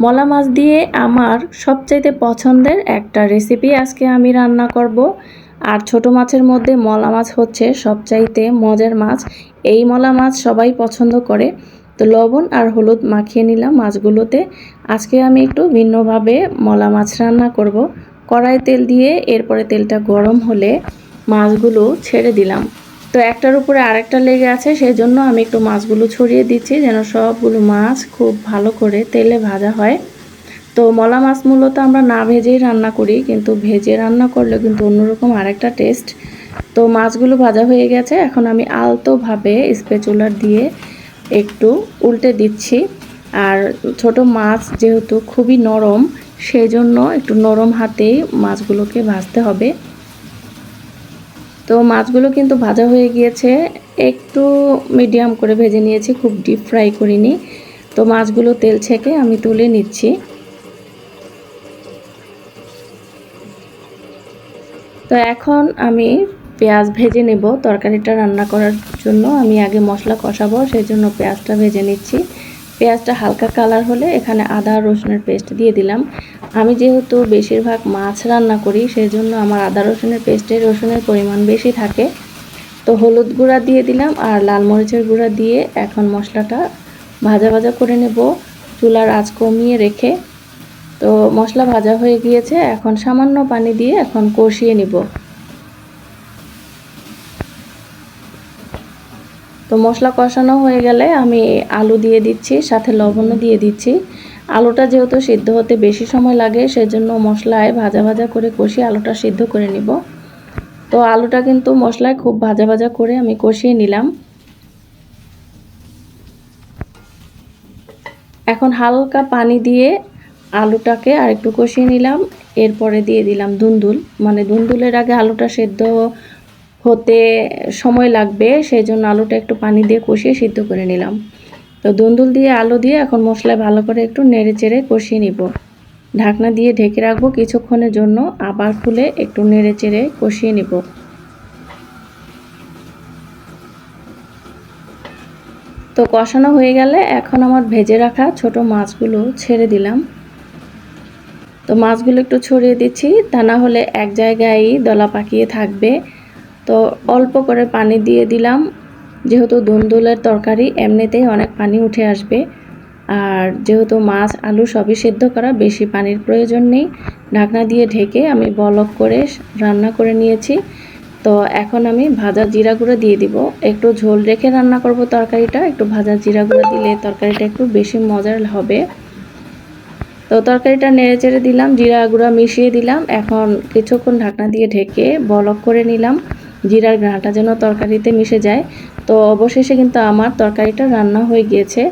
মলা মাছ দিয়ে আমার সবচাইতে পছন্দের একটা রেসিপি আজকে আমি রান্না করব। আর ছোট মাছের মধ্যে মলা মাছ হচ্ছে সবচাইতে মজার মাছ। এই মলা মাছ সবাই পছন্দ করে। তো লবণ আর হলুদ মাখিয়ে নিলাম মাছগুলোতে। আজকে আমি একটু ভিন্নভাবে মলা মাছ রান্না করব। কড়াই তেল দিয়ে এরপরে তেলটা গরম হলে মাছগুলো ছেড়ে দিলাম। তো একটার উপরে আরেকটা লেগে আছে সেই জন্য আমি একটু মাছগুলো ছড়িয়ে দিচ্ছি যেন সবগুলো মাছ খুব ভালো করে তেলে ভাজা হয়। তো মলা মাছ মূলত আমরা না ভেজেই রান্না করি, কিন্তু ভেজে রান্না করলে কিন্তু অন্যরকম আরেকটা টেস্ট। তো মাছগুলো ভাজা হয়ে গেছে, এখন আমি আলতোভাবে স্পেচুলার দিয়ে একটু উল্টে দিচ্ছি। আর ছোট মাছ যেহেতু খুবই নরম সেই জন্য একটু নরম হাতেই মাছগুলোকে ভাজতে হবে। তো মাছগুলো কিন্তু ভাজা হয়ে গিয়েছে। একটু মিডিয়াম করে ভেজে নিয়েছি, খুব ডিপ ফ্রাই করিনি। তো মাছগুলো তেল ছেঁকে আমি তুলে নিচ্ছি। তো এখন আমি পেঁয়াজ ভেজে নেব। তরকারিটা রান্না করার জন্য আমি আগে মশলা কষাবো, সেই জন্য পেঁয়াজটা ভেজে নিচ্ছি। পেঁয়াজটা হালকা কালার হলে এখানে আদা রসুনের পেস্ট দিয়ে দিলাম। আমি যেহেতু বেশিরভাগ মাছ রান্না করি সেই জন্য আমার আদা রসুনের পেস্টে রসুনের পরিমাণ বেশি থাকে। তো হলুদ গুঁড়া দিয়ে দিলাম আর লাল মরিচের গুঁড়া দিয়ে এখন মশলাটা ভাজা ভাজা করে নেব। চুলার আঁচ কমিয়ে রেখে। তো মশলা ভাজা হয়ে গিয়েছে, এখন সামান্য পানি দিয়ে এখন কষিয়ে নিব। তো মশলা কষানো হয়ে গেলে আমি আলু দিয়ে দিচ্ছি, সাথে লবণও দিয়ে দিচ্ছি। আলুটা যেহেতু সিদ্ধ হতে বেশি সময় লাগে, সেজন্য মশলায় ভাজা ভাজা করে কষিয়ে আলুটা সিদ্ধ করে নিব। তো আলুটা কিন্তু মশলায় খুব ভাজা ভাজা করে আমি কষিয়ে নিলাম। এখন হালকা পানি দিয়ে আলুটাকে আর একটু কষিয়ে নিলাম। এরপরে দিয়ে দিলাম দুন্দুল। মানে দুন্দুলের আগে আলুটা সেদ্ধ হতে সময় লাগবে সেই জন্য আলুটা একটু পানি দিয়ে কষিয়ে সিদ্ধ করে নিলাম। তো দুন্দুল দিয়ে আলু দিয়ে এখন মশলায় ভালো করে একটু নেড়ে চেড়ে কষিয়ে নিব। ঢাকনা দিয়ে ঢেকে রাখব কিছুক্ষণের জন্য, আবার খুলে একটু নেড়ে চেড়ে কষিয়ে নিব। তো কষানো হয়ে গেলে এখন আমার ভেজে রাখা ছোট মাছগুলো ছেড়ে দিলাম। তো মাছগুলো একটু ছড়িয়ে দিচ্ছি, তা না হলে এক জায়গায় দলা পাকিয়ে থাকবে। তো অল্প করে পানি দিয়ে দিলাম। যেহেতু দুন্দুলের তরকারি, এমনিতেই অনেক পানি উঠে আসবে। আর যেহেতু মাছ, আলু সবই সেদ্ধ করা, বেশি পানির প্রয়োজন নেই। ঢাকনা দিয়ে ঢেকে আমি বলক করে রান্না করে নিয়েছি। তো এখন আমি ভাজা জিরা গুঁড়ো দিয়ে দিব। একটু ঝোল রেখে রান্না করব তরকারিটা। একটু ভাজা জিরা গুঁড়ো দিলে তরকারিটা একটু বেশি মজার হবে। তো তরকারিটা নেড়ে চেড়ে দিলাম, জিরা গুঁড়া মিশিয়ে দিলাম। এখন কিছুক্ষণ ঢাকনা দিয়ে ঢেকে বলক করে নিলাম। জিরার ঘ্রাণটা যেন তরকারিতে মিশে যায়। তো অবশেষে কিন্তু আমার তরকারিটা রান্না হয়ে গিয়েছে।